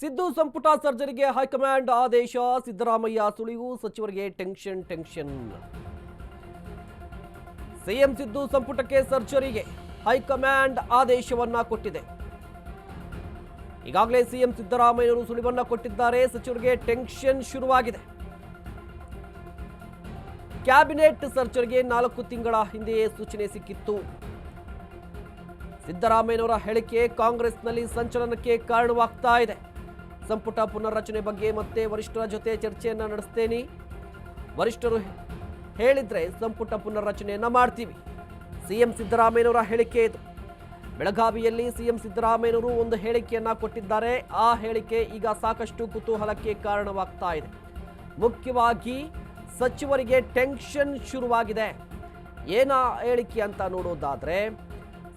ಸಿದ್ದು ಸಂಪುಟ ಸರ್ಜರಿಗೆ ಹೈಕಮಾಂಡ್ ಆದೇಶ. ಸಿದ್ದರಾಮಯ್ಯ ಸುಳಿವು, ಸಚಿವರಿಗೆ ಟೆನ್ಷನ್ ಟೆನ್ಷನ್. ಸಿಎಂ ಸಿದ್ದು ಸಂಪುಟಕ್ಕೆ ಸರ್ಜರಿಗೆ ಹೈಕಮಾಂಡ್ ಆದೇಶವನ್ನ ಕೊಟ್ಟಿದೆ. ಈಗಾಗಲೇ ಸಿಎಂ ಸಿದ್ದರಾಮಯ್ಯವರು ಸುಳಿವನ್ನ ಕೊಟ್ಟಿದ್ದಾರೆ. ಸಚಿವರಿಗೆ ಟೆನ್ಷನ್ ಶುರುವಾಗಿದೆ. ಕ್ಯಾಬಿನೆಟ್ ಸರ್ಜರಿಗೆ ನಾಲ್ಕು ತಿಂಗಳ ಹಿಂದೆಯೇ ಸೂಚನೆ ಸಿಕ್ಕಿತ್ತು. ಸಿದ್ದರಾಮಯ್ಯನವರ ಹೇಳಿಕೆ ಕಾಂಗ್ರೆಸ್ನಲ್ಲಿ ಸಂಚಲನಕ್ಕೆ ಕಾರಣವಾಗ್ತಾ ಇದೆ. ಸಂಪುಟ ಪುನರ್ರಚನೆ ಬಗ್ಗೆ ಮತ್ತೆ ವರಿಷ್ಠರ ಜೊತೆ ಚರ್ಚೆಯನ್ನು ನಡೆಸ್ತೇನೆ. ವರಿಷ್ಠರು ಹೇಳಿದರೆ ಸಂಪುಟ ಪುನರ್ರಚನೆಯನ್ನು ಮಾಡ್ತೀವಿ. ಸಿಎಂ ಸಿದ್ದರಾಮಯ್ಯನವರ ಹೇಳಿಕೆ ಇದು. ಬೆಳಗಾವಿಯಲ್ಲಿ ಸಿಎಂ ಸಿದ್ದರಾಮಯ್ಯನವರು ಒಂದು ಹೇಳಿಕೆಯನ್ನು ಕೊಟ್ಟಿದ್ದಾರೆ. ಆ ಹೇಳಿಕೆ ಈಗ ಸಾಕಷ್ಟು ಕುತೂಹಲಕ್ಕೆ ಕಾರಣವಾಗ್ತಾ ಇದೆ. ಮುಖ್ಯವಾಗಿ ಸಚಿವರಿಗೆ ಟೆನ್ಷನ್ ಶುರುವಾಗಿದೆ. ಏನ ಹೇಳಿಕೆ ಅಂತ ನೋಡೋದಾದರೆ,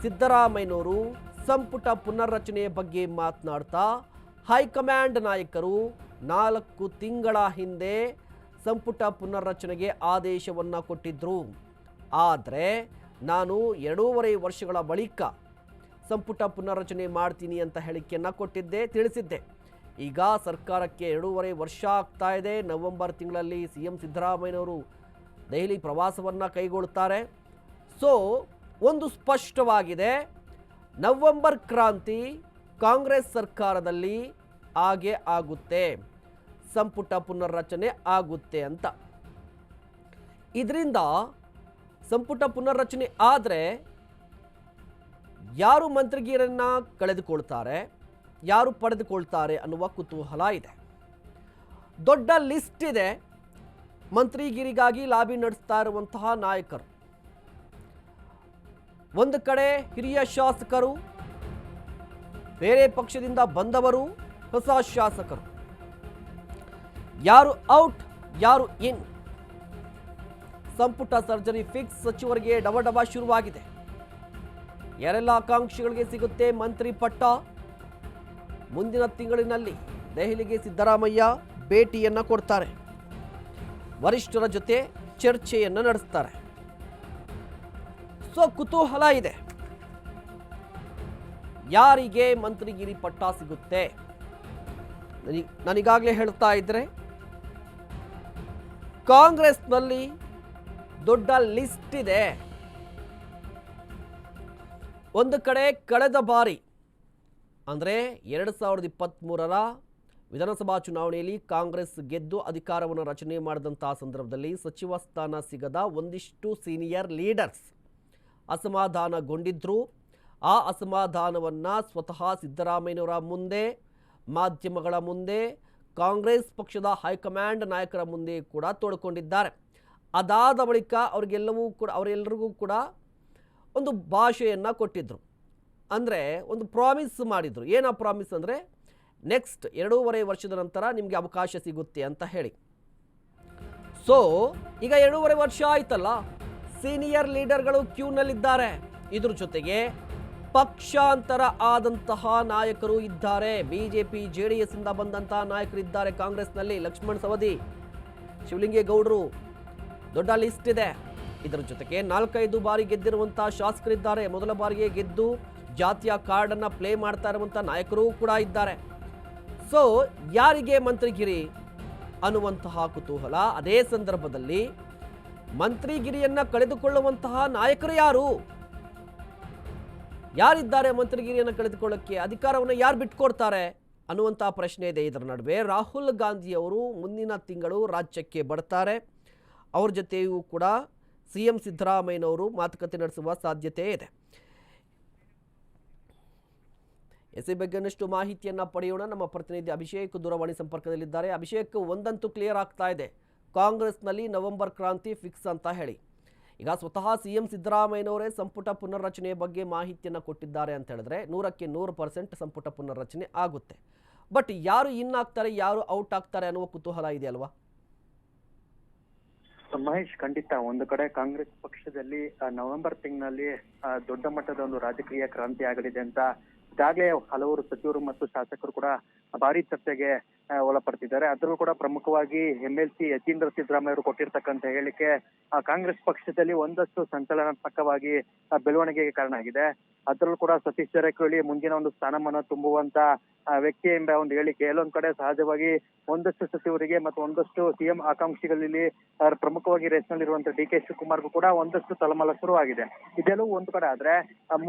ಸಿದ್ದರಾಮಯ್ಯನವರು ಸಂಪುಟ ಪುನರ್ರಚನೆಯ ಬಗ್ಗೆ ಮಾತನಾಡ್ತಾ ಹೈಕಮಾಂಡ್ ನಾಯಕರು ನಾಲ್ಕು ತಿಂಗಳ ಹಿಂದೆ ಸಂಪುಟ ಪುನರ್ರಚನೆಗೆ ಆದೇಶವನ್ನು ಕೊಟ್ಟಿದ್ದರು ಆದರೆ ನಾನು ಎರಡೂವರೆ ವರ್ಷಗಳ ಬಳಿಕ ಸಂಪುಟ ಪುನರ್ರಚನೆ ಮಾಡ್ತೀನಿ ಅಂತ ಹೇಳಿಕೆಯನ್ನು ಕೊಟ್ಟಿದ್ದೆ, ತಿಳಿಸಿದ್ದೆ. ಈಗ ಸರ್ಕಾರಕ್ಕೆ ಎರಡೂವರೆ ವರ್ಷ ಆಗ್ತಾ ಇದೆ. ನವೆಂಬರ್ ತಿಂಗಳಲ್ಲಿ ಸಿ ಎಂ ಸಿದ್ದರಾಮಯ್ಯನವರು ದೆಹಲಿ ಪ್ರವಾಸವನ್ನು ಕೈಗೊಳ್ಳುತ್ತಾರೆ. ಸೊ, ಒಂದು ಸ್ಪಷ್ಟವಾಗಿದೆ. ನವೆಂಬರ್ ಕ್ರಾಂತಿ ಕಾಂಗ್ರೆಸ್ ಸರ್ಕಾರದಲ್ಲಿ ಹಾಗೆ ಆಗುತ್ತೆ. ಸಂಪುಟ ಪುನರ್ರಚನೆ ಆಗುತ್ತೆ ಅಂತ. ಇದರಿಂದ ಸಂಪುಟ ಪುನರ್ರಚನೆ ಆದರೆ ಯಾರು ಮಂತ್ರಿಗಿರನ್ನು ಕಳೆದುಕೊಳ್ತಾರೆ, ಯಾರು ಪಡೆದುಕೊಳ್ತಾರೆ ಅನ್ನುವ ಕುತೂಹಲ ಇದೆ. ದೊಡ್ಡ ಲಿಸ್ಟ್ ಇದೆ. ಮಂತ್ರಿಗಿರಿಗಾಗಿ ಲಾಬಿ ನಡೆಸ್ತಾ ಇರುವಂತಹ ನಾಯಕರು. ಒಂದು ಕಡೆ ಹಿರಿಯ ಶಾಸಕರು, ಬೇರೆ ಪಕ್ಷದಿಂದ ಬಂದವರು ಹೊಸ ಶಾಸಕರು. ಯಾರು ಔಟ್, ಯಾರು ಇನ್? ಸಂಪುಟ ಸರ್ಜರಿ ಫಿಕ್ಸ್, ಸಚಿವರಿಗೆ ಡಬ ಶುರುವಾಗಿದೆ. ಯಾರೆಲ್ಲ ಆಕಾಂಕ್ಷಿಗಳಿಗೆ ಸಿಗುತ್ತೆ ಮಂತ್ರಿ ಪಟ್ಟ. ಮುಂದಿನ ತಿಂಗಳಿನಲ್ಲಿ ದೆಹಲಿಗೆ ಸಿದ್ದರಾಮಯ್ಯ ಭೇಟಿಯನ್ನು ಕೊಡ್ತಾರೆ. ವರಿಷ್ಠರ ಜೊತೆ ಚರ್ಚೆಯನ್ನು ನಡೆಸ್ತಾರೆ. ಸೊ, ಕುತೂಹಲ ಇದೆ. ಯಾರಿಗೆ ಮಂತ್ರಿಗಿರಿ ಪಟ್ಟ ಸಿಗುತ್ತೆ? ನಾನೀಗಾಗಲೇ ಹೇಳ್ತಾ ಇದ್ದರೆ ಕಾಂಗ್ರೆಸ್ನಲ್ಲಿ ದೊಡ್ಡ ಲಿಸ್ಟ್ ಇದೆ. ಒಂದು ಕಡೆ ಕಳೆದ ಬಾರಿ, ಅಂದರೆ ಎರಡು ಸಾವಿರದ ಇಪ್ಪತ್ತ್ಮೂರರ ವಿಧಾನಸಭಾ ಚುನಾವಣೆಯಲ್ಲಿ ಕಾಂಗ್ರೆಸ್ ಗೆದ್ದು ಅಧಿಕಾರವನ್ನು ರಚನೆ ಮಾಡಿದಂತಹ ಸಂದರ್ಭದಲ್ಲಿ ಸಚಿವ ಸ್ಥಾನ ಸಿಗದ ಒಂದಿಷ್ಟು ಸೀನಿಯರ್ ಲೀಡರ್ಸ್ ಅಸಮಾಧಾನಗೊಂಡಿದ್ದರು ಆ ಅಸಮಾಧಾನವನ್ನು ಸ್ವತಃ ಸಿದ್ದರಾಮಯ್ಯನವರ ಮುಂದೆ ಮಾಧ್ಯಮಗಳ ಮುಂದೆ ಕಾಂಗ್ರೆಸ್ ಪಕ್ಷದ ಹೈಕಮಾಂಡ್ ನಾಯಕರ ಮುಂದೆ ಕೂಡ ತೋಡಿಕೊಂಡಿದ್ದಾರೆ. ಅದಾದ ಬಳಿಕ ಅವ್ರಿಗೆಲ್ಲವೂ ಕೂಡ ಅವರೆಲ್ಲರಿಗೂ ಕೂಡ ಒಂದು ಭಾಷೆಯನ್ನು ಕೊಟ್ಟಿದ್ದರು ಅಂದರೆ ಒಂದು ಪ್ರಾಮಿಸ್ ಮಾಡಿದರು. ಏನ ಪ್ರಾಮಿಸ್ ಅಂದರೆ ನೆಕ್ಸ್ಟ್ ಎರಡೂವರೆ ವರ್ಷದ ನಂತರ ನಿಮಗೆ ಅವಕಾಶ ಸಿಗುತ್ತೆ ಅಂತ ಹೇಳಿ. ಸೊ ಈಗ ಎರಡೂವರೆ ವರ್ಷ ಆಯ್ತಲ್ಲ ಸೀನಿಯರ್ ಲೀಡರ್ಗಳು ಕ್ಯೂನಲ್ಲಿದ್ದಾರೆ ಇದ್ರ ಜೊತೆಗೆ ಪಕ್ಷಾಂತರ ಆದಂತಹ ನಾಯಕರು ಇದ್ದಾರೆ. ಬಿಜೆಪಿ ಜೆ ಡಿ ಎಸ್ ಇಂದ ಬಂದಂತಹ ನಾಯಕರು ಇದ್ದಾರೆ ಕಾಂಗ್ರೆಸ್ನಲ್ಲಿ ಲಕ್ಷ್ಮಣ್ ಸವದಿ, ಶಿವಲಿಂಗೇಗೌಡರು. ದೊಡ್ಡ ಲಿಸ್ಟ್ ಇದೆ. ಇದರ ಜೊತೆಗೆ ನಾಲ್ಕೈದು ಬಾರಿ ಗೆದ್ದಿರುವಂತಹ ಶಾಸಕರಿದ್ದಾರೆ. ಮೊದಲ ಬಾರಿಗೆ ಗೆದ್ದು ಜಾತಿಯ ಕಾರ್ಡನ್ನು ಪ್ಲೇ ಮಾಡ್ತಾ ಇರುವಂಥ ನಾಯಕರು ಕೂಡ ಇದ್ದಾರೆ. ಸೊ ಯಾರಿಗೆ ಮಂತ್ರಿಗಿರಿ ಅನ್ನುವಂತಹ ಕುತೂಹಲ? ಅದೇ ಸಂದರ್ಭದಲ್ಲಿ ಮಂತ್ರಿಗಿರಿಯನ್ನ ಕಳೆದುಕೊಳ್ಳುವಂತಹ ನಾಯಕರು ಯಾರು? ಯಾರಿದ್ದಾರೆ ಮಂತ್ರಿಗಿರಿಯನ್ನು ಕಳೆದುಕೊಳ್ಳೋಕ್ಕೆ ಅಧಿಕಾರವನ್ನು ಯಾರು ಬಿಟ್ಕೊಡ್ತಾರೆ ಅನ್ನುವಂಥ ಪ್ರಶ್ನೆ ಇದೆ. ಇದರ ನಡುವೆ ರಾಹುಲ್ ಗಾಂಧಿಯವರು ಮುಂದಿನ ತಿಂಗಳು ರಾಜ್ಯಕ್ಕೆ ಬರ್ತಾರೆ ಅವ್ರ ಜೊತೆಯೂ ಕೂಡ ಸಿ ಎಂ ಸಿದ್ದರಾಮಯ್ಯನವರು ಮಾತುಕತೆ ನಡೆಸುವ ಸಾಧ್ಯತೆ ಇದೆ. ಎಸ್ ಬಗ್ಗೆ ಇನ್ನಷ್ಟು ಮಾಹಿತಿಯನ್ನ ಪಡೆಯೋಣ. ನಮ್ಮ ಪ್ರತಿನಿಧಿ ಅಭಿಷೇಕ್ ದೂರವಾಣಿ ಸಂಪರ್ಕದಲ್ಲಿದ್ದಾರೆ. ಅಭಿಷೇಕ್, ಒಂದಂತೂ ಕ್ಲಿಯರ್ ಆಗ್ತಾ ಇದೆ. ಕಾಂಗ್ರೆಸ್ನಲ್ಲಿ ನವೆಂಬರ್ ಕ್ರಾಂತಿ ಫಿಕ್ಸ್ ಅಂತ ಹೇಳಿ. ಈಗ ಸ್ವತಃ ಸಿ ಎಂ ಸಿದ್ದರಾಮಯ್ಯನವರೇ ಸಂಪುಟ ಪುನರ್ರಚನೆಯ ಬಗ್ಗೆ ಮಾಹಿತಿಯನ್ನು ಕೊಟ್ಟಿದ್ದಾರೆ ಅಂತ ಹೇಳಿದ್ರೆ ನೂರಕ್ಕೆ ನೂರು ಪರ್ಸೆಂಟ್ ಸಂಪುಟ ಪುನರ್ರಚನೆ ಆಗುತ್ತೆ. ಬಟ್ ಯಾರು ಇನ್ ಆಗ್ತಾರೆ, ಯಾರು ಔಟ್ ಆಗ್ತಾರೆ ಅನ್ನುವ ಕುತೂಹಲ ಇದೆ ಅಲ್ವಾ ಮಹೇಶ್, ಖಂಡಿತ. ಒಂದು ಕಡೆ ಕಾಂಗ್ರೆಸ್ ಪಕ್ಷದಲ್ಲಿ ನವೆಂಬರ್ ತಿಂಗಳಲ್ಲಿ ದೊಡ್ಡ ಮಟ್ಟದ ಒಂದು ರಾಜಕೀಯ ಕ್ರಾಂತಿ ಆಗಲಿದೆ ಅಂತ ಈಗಾಗಲೇ ಹಲವರು ಸಚಿವರು ಮತ್ತು ಶಾಸಕರು ಕೂಡ ಭಾರಿ ಚರ್ಚೆಗೆ ಒಳಪಡ್ತಿದ್ದಾರೆ. ಅದರಲ್ಲೂ ಕೂಡ ಪ್ರಮುಖವಾಗಿ M L C Yathindra Siddaramaiah ಅವರು ಕೊಟ್ಟಿರ್ತಕ್ಕಂಥ ಹೇಳಿಕೆ ಕಾಂಗ್ರೆಸ್ ಪಕ್ಷದಲ್ಲಿ ಒಂದಷ್ಟು ಸಂಚಲನಾತ್ಮಕವಾಗಿ ಬೆಳವಣಿಗೆಗೆ ಕಾರಣ ಆಗಿದೆ. ಅದರಲ್ಲೂ ಕೂಡ ಸತೀಶ್ ಜಾರಕಿಹೊಳಿ ಮುಂದಿನ ಒಂದು ಸ್ಥಾನಮಾನ ತುಂಬುವಂತ ವ್ಯಕ್ತಿ ಎಂಬ ಒಂದು ಹೇಳಿಕೆ. ಎಲ್ಲೊಂದ್ ಕಡೆ ಸಹಜವಾಗಿ ಒಂದಷ್ಟು ಸಚಿವರಿಗೆ ಮತ್ತು ಒಂದಷ್ಟು ಸಿಎಂ ಆಕಾಂಕ್ಷಿಗಳಲ್ಲಿ ಪ್ರಮುಖವಾಗಿ ರೇಸ್ ನಲ್ಲಿರುವಂತಹ ಡಿ ಕೆ ಶಿವಕುಮಾರ್ಗೂ ಕೂಡ ಒಂದಷ್ಟು ತಲಮಲ ಶುರುವಾಗಿದೆ ಇದೆಲ್ಲವೂ ಒಂದು ಕಡೆ ಆದ್ರೆ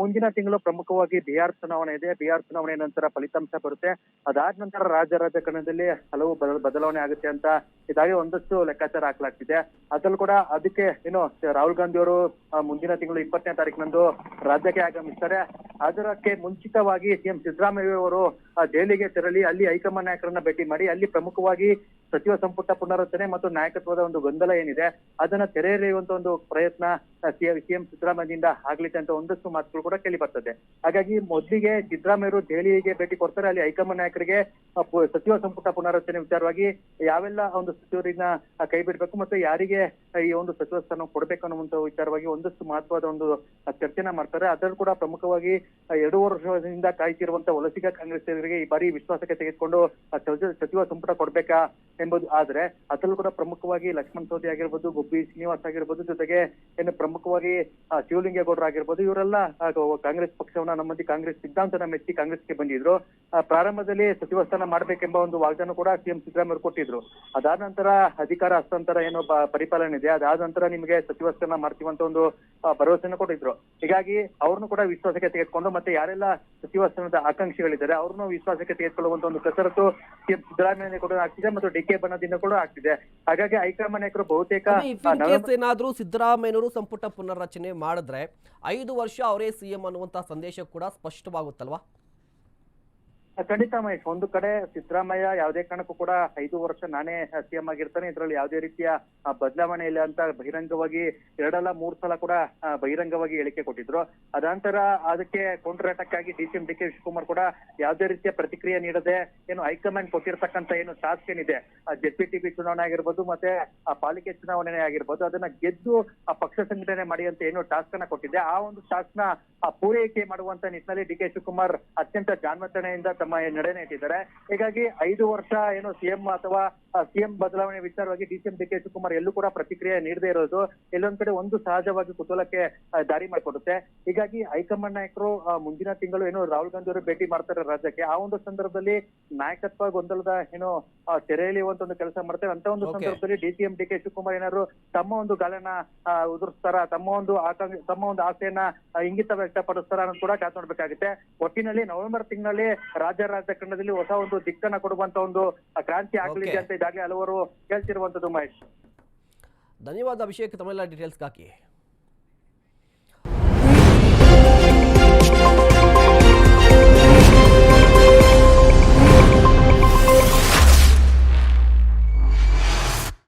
ಮುಂದಿನ ತಿಂಗಳು ಪ್ರಮುಖವಾಗಿ ಬಿಹಾರ್ ಚುನಾವಣೆ ಇದೆ. ಬಿಹಾರ್ ಚುನಾವಣೆ ನಂತರ ಫಲಿತಾಂಶ ಬರುತ್ತೆ. ಅದಾದ ನಂತರ ರಾಜ್ಯ ರಾಜಕಾರಣದಲ್ಲಿ ಹಲವು ಬದಲಾವಣೆ ಆಗುತ್ತೆ ಅಂತ ಇದಾಗಿ ಒಂದಷ್ಟು ಲೆಕ್ಕಾಚಾರ ಹಾಕಲಾಗ್ತಿದೆ. ಅದ್ರಲ್ಲೂ ಕೂಡ ಅದಕ್ಕೆ ಏನು ರಾಹುಲ್ ಗಾಂಧಿ ಅವರು ಮುಂದಿನ ತಿಂಗಳು ಇಪ್ಪತ್ತನೇ ತಾರೀಕಿನಂದು ರಾಜ್ಯಕ್ಕೆ ಆಗಮಿಸ್ತಾರೆ. ಅದರಕ್ಕೆ ಮುಂಚಿತವಾಗಿ ಸಿಎಂ ಸಿದ್ದರಾಮಯ್ಯ ಅವರು ದೆಹಲಿಗೆ ತೆರಳಿ ಅಲ್ಲಿ ಹೈಕಮಾಂಡ್ ನಾಯಕರನ್ನ ಭೇಟಿ ಮಾಡಿ, ಅಲ್ಲಿ ಪ್ರಮುಖವಾಗಿ ಸಚಿವ ಸಂಪುಟ ಪುನರಚನೆ ಮತ್ತು ನಾಯಕತ್ವದ ಒಂದು ಗೊಂದಲ ಏನಿದೆ ಅದನ್ನ ತೆರೆ ಒಂದು ಪ್ರಯತ್ನ ಸಿಎಂ ಸಿದ್ದರಾಮಯ್ಯದಿಂದ ಆಗ್ಲಿದೆ ಅಂತ ಒಂದಷ್ಟು ಮಾತುಗಳು ಕೂಡ ಕೇಳಿ ಬರ್ತದೆ. ಹಾಗಾಗಿ ಮೊದಲಿಗೆ ಸಿದ್ದರಾಮಯ್ಯರು ದೆಹಲಿಗೆ ಭೇಟಿ ಕೊಡ್ತಾರೆ ಅಲ್ಲಿ ಹೈಕಮಾಂಡ್ ನಾಯಕರಿಗೆ ಸಚಿವ ಸಂಪುಟ ಪುನರಚನೆ ವಿಚಾರವಾಗಿ ಯಾವೆಲ್ಲ ಒಂದು ಸಚಿವರನ್ನ ಆ, ಕೈ ಬಿಡಬೇಕು ಮತ್ತು ಯಾರಿಗೆ ಈ ಒಂದು ಸಚಿವ ಸ್ಥಾನ ಕೊಡಬೇಕು ಅನ್ನುವಂತ ವಿಚಾರವಾಗಿ ಒಂದಷ್ಟು ಮಹತ್ವದ ಒಂದು ಚರ್ಚೆನ ಮಾಡ್ತಾರೆ. ಅದರಲ್ಲೂ ಕೂಡ ಪ್ರಮುಖವಾಗಿ ಎರಡು ವರ್ಷದಿಂದ ಕಾಯ್ತಿರುವಂತ ವಲಸಿಗ ಕಾಂಗ್ರೆಸ್ ಈ ಬಾರಿ ವಿಶ್ವಾಸಕ್ಕೆ ತೆಗೆದುಕೊಂಡು ಸಚಿವ ಸಂಪುಟ ಕೊಡ್ಬೇಕಾ ಎಂಬುದು. ಆದ್ರೆ ಅದರಲ್ಲೂ ಕೂಡ ಪ್ರಮುಖವಾಗಿ ಲಕ್ಷ್ಮಣ್ ಸೌದಿ ಆಗಿರ್ಬೋದು, ಗುಬ್ಬಿ ಶ್ರೀನಿವಾಸ್ ಆಗಿರ್ಬೋದು, ಜೊತೆಗೆ ಏನು ಪ್ರಮುಖವಾಗಿ ಶಿವಲಿಂಗೇಗೌಡರು ಆಗಿರ್ಬೋದು, ಇವರೆಲ್ಲ ಕಾಂಗ್ರೆಸ್ ಪಕ್ಷವನ್ನ ನಮ್ಮಲ್ಲಿ ಕಾಂಗ್ರೆಸ್ ಸಿದ್ಧಾಂತನ ಮೆಚ್ಚಿ ಕಾಂಗ್ರೆಸ್ಗೆ ಬಂದಿದ್ರು. ಪ್ರಾರಂಭದಲ್ಲಿ ಸಚಿವ ಸ್ಥಾನ ಮಾಡ್ಬೇಕೆಂಬ ಒಂದು ವಾಗ್ದಾನ ಕೂಡ ಸಿಎಂ ಸಿದ್ದರಾಮಯ್ಯ ಕೊಟ್ಟಿದ್ರು. ಅದಾದ ನಂತರ ಅಧಿಕಾರ ಹಸ್ತಾಂತರ ಏನು ಪರಿಪಾಲನೆ ಇದೆ. ಅದಾದ ನಂತರ ನಿಮಗೆ ಸಚಿವ ಸ್ಥಾನ ಮಾಡ್ತೀವಂತ ಒಂದು ಭರವಸೆಯನ್ನು ಕೊಟ್ಟಿದ್ರು. ಹೀಗಾಗಿ ಅವ್ರನ್ನು ಕೂಡ ವಿಶ್ವಾಸಕ್ಕೆ ತೆಗೆದುಕೊಂಡು ಮತ್ತೆ ಯಾರೆಲ್ಲ ಸಚಿವ ಸ್ಥಾನದ ಆಕಾಂಕ್ಷಿಗಳಿದ್ದಾರೆ, ಅವ್ರನ್ನು ವಿಶ್ವಾಸಕ್ಕೆ ತೆಗೆದುಕೊಳ್ಳುವಂತ ಒಂದು ಕಸರತ್ತು ಸಿಎಂ ಸಿದ್ದರಾಮಯ್ಯ ಕೂಡ ಆಗ್ತಿದೆ ಮತ್ತು ಡಿ ಕೆ ಬಣ್ಣದಿಂದ ಕೂಡ ಆಗ್ತಿದೆ. ಹಾಗಾಗಿ ಹೈಕಮಾಂಡ್ ನಾಯಕರು ಬಹುತೇಕ ಏನಾದ್ರೂ ಸಿದ್ದರಾಮಯ್ಯನವರು ಸಂಪುಟ ಪುನರ್ರಚನೆ ಮಾಡಿದ್ರೆ ಐದು ವರ್ಷ ಅವರೇ ಸಿಎಂ ಅನ್ನುವಂತಹ ಸಂದೇಶ ಕೂಡ ಸ್ಪಷ್ಟವಾಗುತ್ತಲ್ವಾ? ಖಂಡಿತ ಮಹೇಶ್. ಒಂದು ಕಡೆ ಸಿದ್ದರಾಮಯ್ಯ ಯಾವುದೇ ಕಾರಣಕ್ಕೂ ಕೂಡ ಐದು ವರ್ಷ ನಾನೇ ಸಿಎಂ ಆಗಿರ್ತಾನೆ. ಇದರಲ್ಲಿ ಯಾವುದೇ ರೀತಿಯ ಬದಲಾವಣೆ ಇಲ್ಲ ಅಂತ ಬಹಿರಂಗವಾಗಿ ಎರಡಲ್ಲ ಮೂರ್ ಸಲ ಕೂಡ ಬಹಿರಂಗವಾಗಿ ಹೇಳಿಕೆ ಕೊಟ್ಟಿದ್ರು. ಅದಾಂತರ ಅದಕ್ಕೆ ಕೌಂಟರ್ ಅಟ್ಯಾಕ್ ಆಗಿ D CM D K Shivakumar ಕೂಡ ಯಾವುದೇ ರೀತಿಯ ಪ್ರತಿಕ್ರಿಯೆ ನೀಡದೆ, ಏನು ಹೈಕಮಾಂಡ್ ಕೊಟ್ಟಿರ್ತಕ್ಕಂತ ಏನು ಟಾಸ್ಕ್ ಏನಿದೆ ಟಿ ಚುನಾವಣೆ ಆಗಿರ್ಬೋದು ಮತ್ತೆ ಆ ಪಾಲಿಕೆ ಚುನಾವಣೆ ಆಗಿರ್ಬೋದು, ಅದನ್ನ ಗೆದ್ದು ಆ ಪಕ್ಷ ಸಂಘಟನೆ ಮಾಡಿ ಅಂತ ಏನು ಟಾಸ್ಕ್ ಅನ್ನ ಕೊಟ್ಟಿದೆ ಆ ಒಂದು ಟಾಸ್ಕ್ನ ಪೂರೈಕೆ ಮಾಡುವಂತ ನಿಟ್ಟಿನಲ್ಲಿ ಡಿ ಕೆ ಶಿವಕುಮಾರ್ ಅತ್ಯಂತ ಜಾಣ್ಮತನೆಯಿಂದ ತಮ್ಮ ನಡೆನ ಇಟ್ಟಿದ್ದಾರೆ ಹೀಗಾಗಿ ಐದು ವರ್ಷ ಏನು ಸಿಎಂ ಅಥವಾ ಸಿಎಂ ಬದಲಾವಣೆ ವಿಚಾರವಾಗಿ ಡಿಸಿಎಂ ಡಿ ಕೆ ಶಿವಕುಮಾರ್ ಎಲ್ಲೂ ಕೂಡ ಪ್ರತಿಕ್ರಿಯೆ ನೀಡದೇ ಇರೋದು ಎಲ್ಲೊಂದ್ ಕಡೆ ಒಂದು ಸಹಜವಾಗಿ ಕುತೂಹಲಕ್ಕೆ ದಾರಿ ಮಾಡಿಕೊಡುತ್ತೆ. ಹೀಗಾಗಿ ಹೈಕಮಾಂಡ್ ನಾಯಕರು ಮುಂದಿನ ತಿಂಗಳು ಏನು ರಾಹುಲ್ ಗಾಂಧಿ ಅವರು ಭೇಟಿ ಮಾಡ್ತಾರೆ ರಾಜ್ಯಕ್ಕೆ. ಆ ಒಂದು ಸಂದರ್ಭದಲ್ಲಿ ನಾಯಕತ್ವ ಗೊಂದಲದ ಏನು ಆ, ತೆರೆ ಎಳೆಯುವಂತ ಒಂದು ಕೆಲಸ ಮಾಡ್ತಾರೆ. ಅಂತ ಒಂದು ಸಂದರ್ಭದಲ್ಲಿ ಡಿಸಿಎಂ ಡಿ ಕೆ ಶಿವಕುಮಾರ್ ಏನಾದ್ರು ತಮ್ಮ ಒಂದು ಗಾಲನ ಆ, ಉದುರಿಸ್ತಾರ? ತಮ್ಮ ಒಂದು ಆಕಾಂಕ್ಷೆ ತಮ್ಮ ಒಂದು ಆಸೆಯನ್ನ ಇಂಗಿತ ವ್ಯಕ್ತಪಡಿಸ್ತಾರ ಅನ್ನೋದು ಕೂಡ ಕಾದ್ ನೋಡ್ಬೇಕಾಗುತ್ತೆ. ಒಟ್ಟಿನಲ್ಲಿ ನವೆಂಬರ್ ತಿಂಗಳಲ್ಲಿ ರಾಜ್ಯ ರಾಜಕಾರಣದಲ್ಲಿ ಹೊಸ ಒಂದು ದಿಕ್ಕನ್ನ ಕೊಡುವಂತ ಒಂದು ಕ್ರಾಂತಿ ಆಗಲಿದೆ ಅಂತ ಈಗಾಗಲೇ ಹಲವರು ಹೇಳ್ತಿರುವಂತದ್ದು ಮಹೇಶ್. ಧನ್ಯವಾದ ಅಭಿಷೇಕ್ ತಮ್ಮೆಲ್ಲ ಡೀಟೇಲ್ಸ್ಗಾಗಿ